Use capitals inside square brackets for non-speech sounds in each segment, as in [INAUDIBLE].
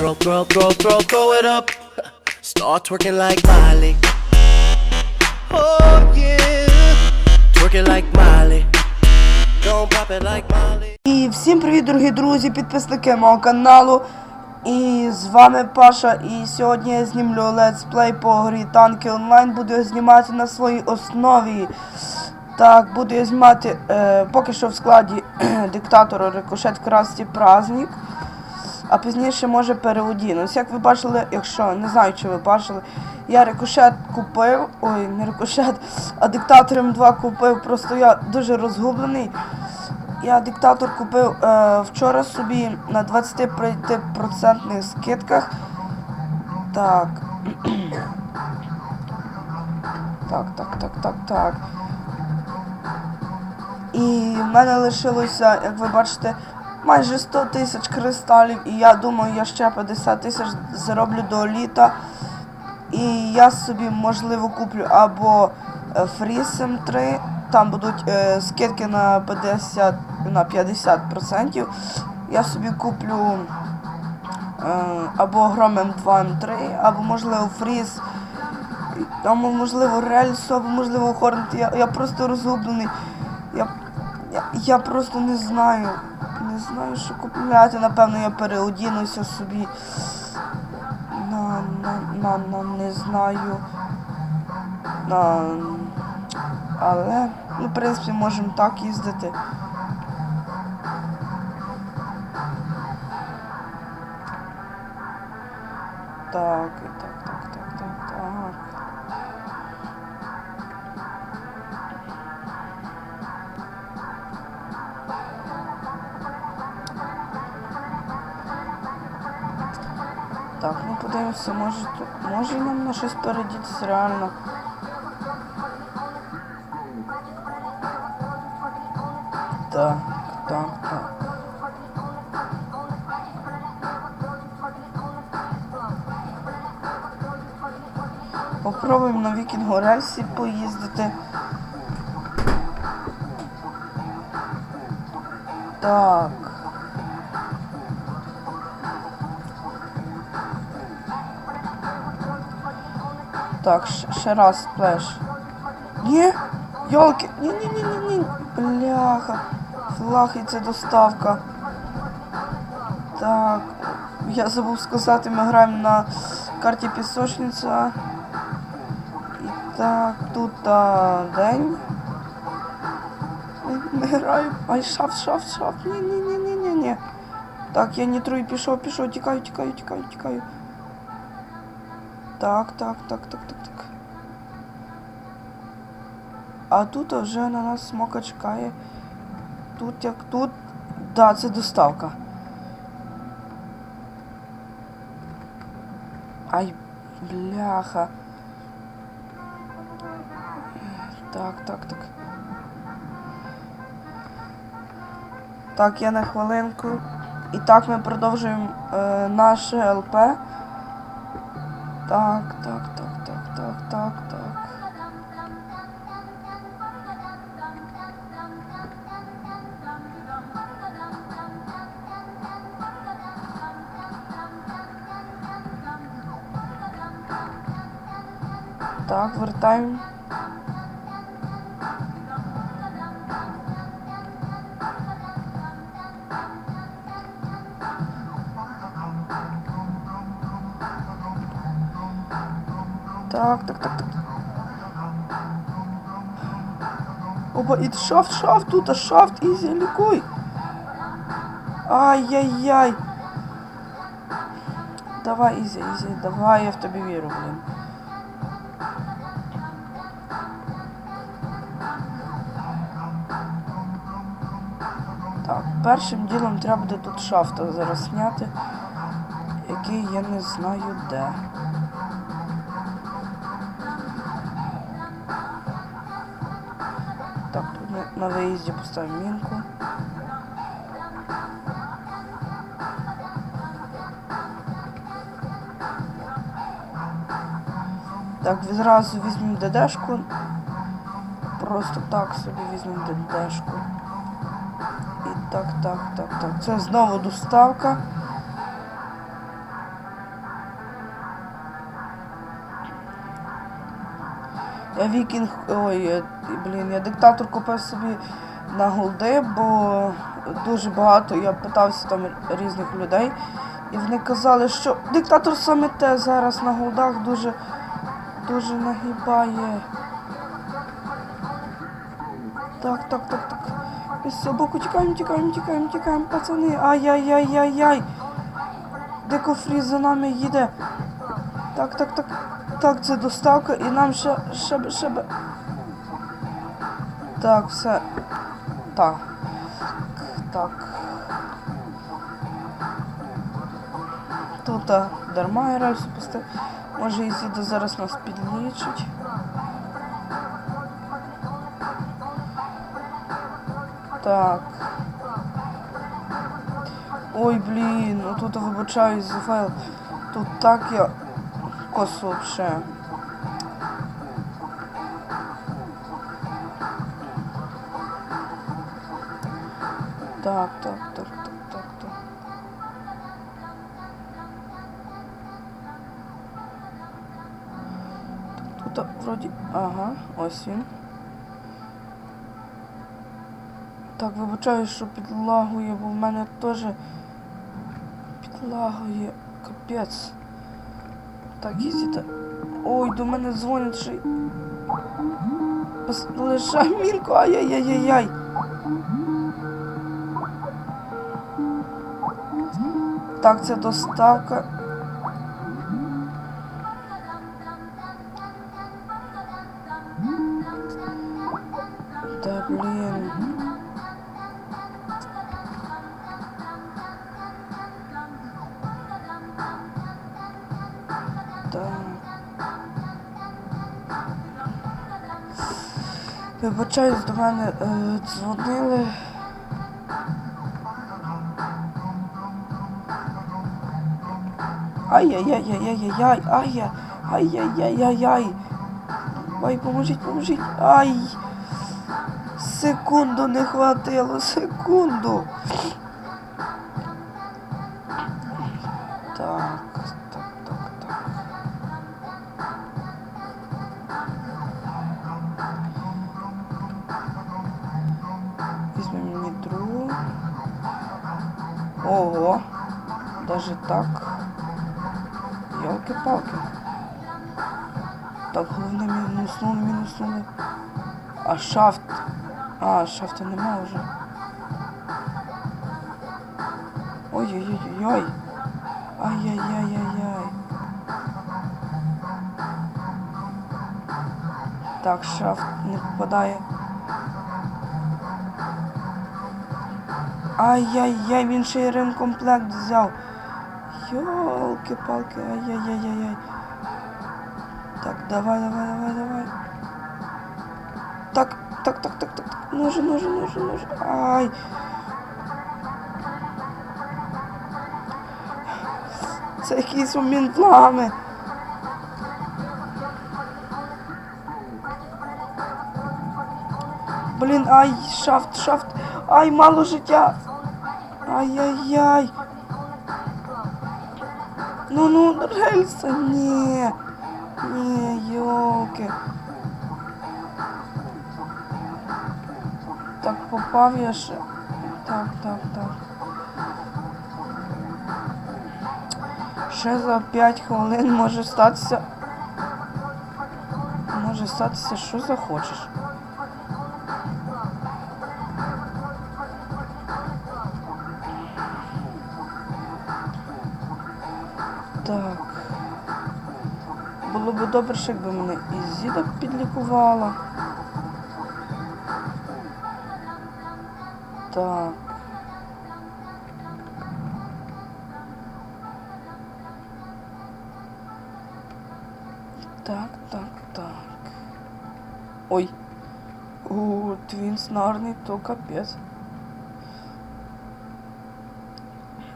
Throw, throw, throw, throw, throw it up. Start twerking like Miley. Oh yeah. Twerking like Miley. Don't pop it like Miley. І всім привіт, дорогі друзі, підписники мого каналу. І з вами Паша. І сьогодні я знімлю летсплей по грі танки онлайн. Буду я знімати на своїй основі. Так, буду я знімати е, поки що в складі диктатора Рикошет Красті Праздник. А пізніше може переодінусь. Як ви бачили, якщо не знаю, чи ви бачили, я рикошет купив. Ой, не рикошет, а диктатор М2 купив. Просто я дуже розгублений. Я диктатор купив е, вчора собі на 25% скидках. Так. Так, так, так, так, так. І в мене лишилося, як ви бачите, майже 100 тисяч кристалів. І я думаю, я ще 50 тисяч зароблю до літа. І я собі, можливо, куплю або е, Freeze M3, там будуть е, скидки на 50%, на 50%. Я собі куплю е, або Гром М2 М3, або можливо Freeze, або можливо Рельс, або можливо Хорнет. Я, я просто розгублений. Я, я, я просто не знаю. Не знаю, що купувати. Напевно, я переодінуся собі. На, на, на, на, не знаю. На, але, ну, в принципі, можемо так їздити. Так, ну подивимося, може, може нам на щось передітися реально. Так, так, так. Попробуємо на вікінгу рельсі поїздити. Так. Так, ще, раз сплеш. Ні? Йолки, ні, ні, ні, ні, ні. Бляха. Флаг і це доставка. Так. Я забув сказати, ми граємо на карті пісочниця. І так, тут а, день. Ми граємо. Ай, шафт, шафт, шафт. Ні, ні, ні, ні, ні, ні. Так, я не трую, пішов, пішов, тікаю, тікаю, тікаю, тікаю. Так, так, так, так, так, так. А тут вже на нас смока чекає. Тут як тут. Да, це доставка. Ай, бляха. Так, так, так. Так, я на хвилинку. І так ми продовжуємо е, наше ЛП. Так, так, так, так, так, так, так. Так, вертаємо. Так, так, так, так. Опа, і шафт, шафт тут, а шафт, ізі, лікуй. Ай-яй-яй. Давай, ізі, ізі, давай, я в тобі вірю, блін. Так, першим ділом треба буде тут шафта зараз зняти, який я не знаю де. На, виїзді поставимо мінку. Так, відразу візьмемо ДДшку. Просто так собі візьмемо ДДшку. І так, так, так, так. Це знову доставка. Вікінг. Ой, е, блін, я диктатор купив собі на голди, бо дуже багато я питався там різних людей. І вони казали, що диктатор саме те зараз на голдах дуже дуже нагибає. Так, так, так, так. Із цього боку тікаємо, тікаємо, тікаємо, тікаємо, пацани. Ай-яй-яй-яй-яй. Декофріз за нами їде. Так, так, так. Так, це доставка і нам ще, ще, ще. Так, все. Так. Так. Тут дарма я рельсу пустив. Може Ізіда зараз нас підлічить. Так. Ой, блін, ну тут вибачаюсь за файл. Тут так я косу вообще. Так, так, так, так, так, так. Тут вроді. Ага, ось він. Так, вибачаю, що підлагує, бо в мене теж підлагує капець. Так, їздите. Ой, до мене дзвонять ще. й- Пос- мінку, ай-яй-яй-яй-яй. Так, це доставка. Та блін. Вибачаюсь, до мене е, дзвонили. Ай-яй-яй-яй-яй-яй-ай-яй. Ай-яй-яй-яй-яй. Ай, поможіть, поможіть. Ай. Секунду не хватило, секунду. Так. Йолки-палки. Так, головне мінуснули, мінуснули. А шафт. А, шафта нема вже. Ой-ой-ой-ой. Ай-яй-яй-яй-яй. Так, шафт не попадає. Ай-яй-яй, він ще й ремкомплект взяв. Йолки-палки, ай-яй-яй-яй-яй. Так, давай, давай, давай, давай. Так, так, так, так, так, так. Ножи, ножи, ножи, ножи. Ай. Це якийсь момент лагами. Блін, ай, шафт, шафт. Ай, мало життя. Ай-яй-яй. Ну, ну, рельса, ні. Ні, йолки. Так, попав я ще. Так, так, так. Ще за 5 хвилин може статися. Може статися, що захочеш. Так. Було б добре, ще якби мене і Зіда підлікувала. Так. Так, так, так. Ой. У, твін снарний, то капець.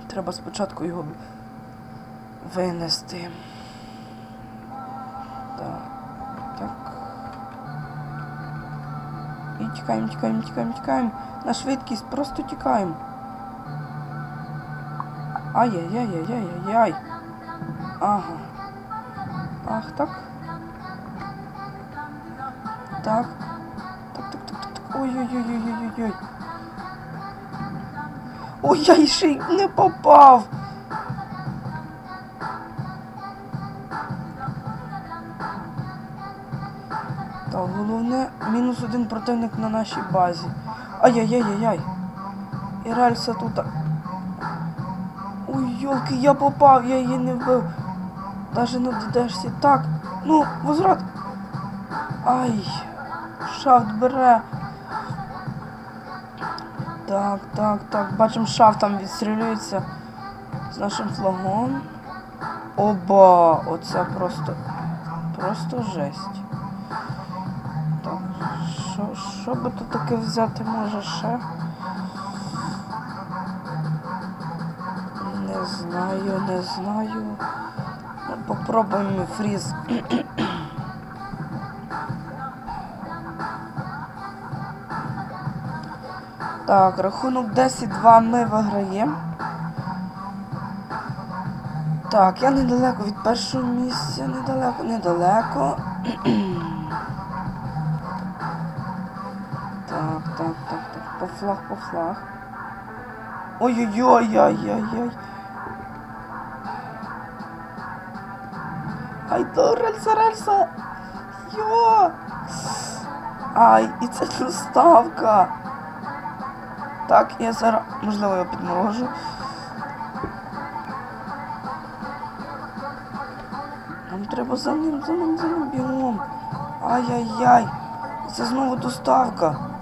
Треба спочатку його винести. Так. І тікаємо, тікаємо, тікаємо, тікаємо. На швидкість, просто тікаємо. Ай-яй-яй-яй-яй-яй. Ага. Ах, так. Так. Так, так, так, так, так. Ой-ой-ой-ой-ой-ой. Ой, я ще й не попав. Головне, мінус один противник на нашій базі. Ай-яй-яй-яй-яй. І рельса тут. Ой, йолки, я попав, я її не вбив. Даже на ДДшці. Так, ну, возврат. Ай, шафт бере. Так, так, так. Бачимо, шафт там відстрілюється з нашим флагом. Оба! Оце просто. Просто жесть. Що, би тут таке взяти може ще? Не знаю, не знаю. Ну, попробуємо фріз. [CLEARS THROAT] Так, рахунок 10-2 ми виграємо. Так, я недалеко від першого місця, недалеко, недалеко. [CLEARS THROAT] флаг, по флаг. Ой-ой-ой-ой-ой-ой. Ай, то рельса, рельса. Йо. Ай, і це доставка. Так, я зараз, можливо, його підморожу. Нам треба за ним, за ним, за ним бігом. Ай-яй-яй. Це знову доставка.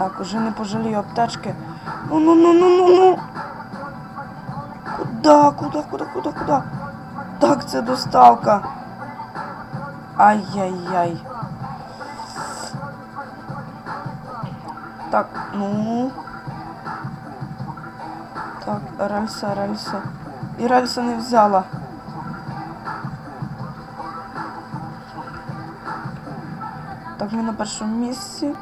Так, уже не пожалію аптечки. Ну ну ну ну ну ну. Куда, куда, куда, куда, куда? Так, це доставка. Ай-яй-яй. Так, ну. Так, рельса, рельса. І рельса не взяла. Так, ми на першому місці.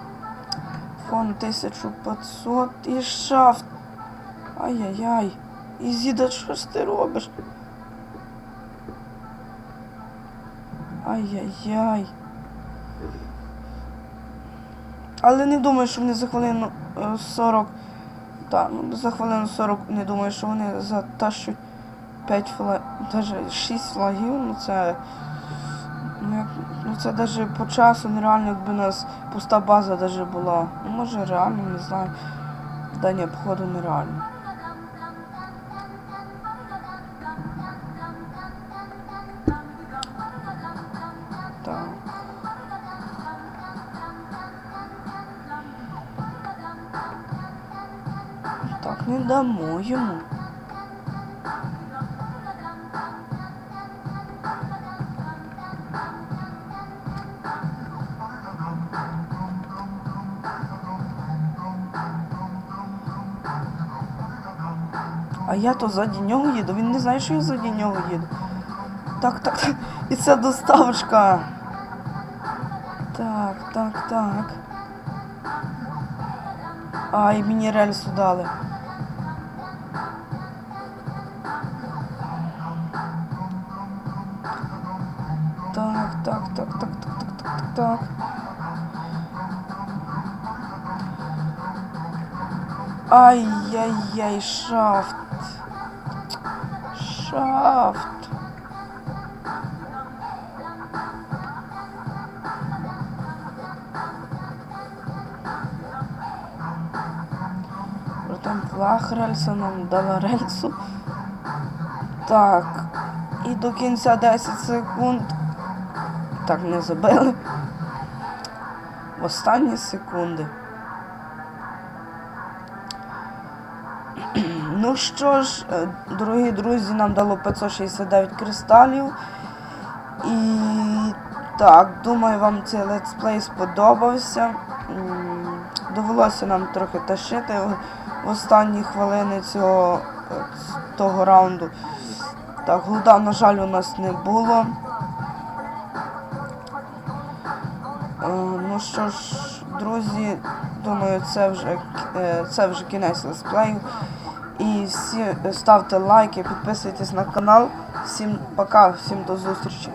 Фон 1500 і шафт. Ай-яй-яй. Ізіда, що ж ти робиш? Ай-яй-яй. Але не думаю, що вони за хвилину е, 40. Так, ну за хвилину 40 не думаю, що вони затащуть 5 флагів, навіть 6 флагів, ну це. Це навіть по часу нереально, якби у нас пуста база даже була. Ну може реально, не знаю. Да ні, походу нереально. Так. Так, не дамо йому. А я то ззаді нього їду. Він не знає, що я ззаді нього їду. Так, так, так. І це доставочка. Так, так, так. Ай, мені рельсу дали. Так, так, так, так, так, так, так, так, так. Ай-яй-яй, шафт. Шафт. Потім флаг рельса нам дала рельсу. Так. І до кінця 10 секунд. Так, не забили. В останні секунди. Ну що ж, е, дорогі друзі, нам дало 569 кристалів. І так, думаю, вам цей летсплей сподобався. Довелося нам трохи тащити в- останні хвилини цього е, того раунду. Так, голода, на жаль, у нас не було. Е, ну що ж, друзі, думаю, це вже, це вже кінець летсплею. І всі е, ставте лайки, підписуйтесь на канал. Всім пока, всім до зустрічі.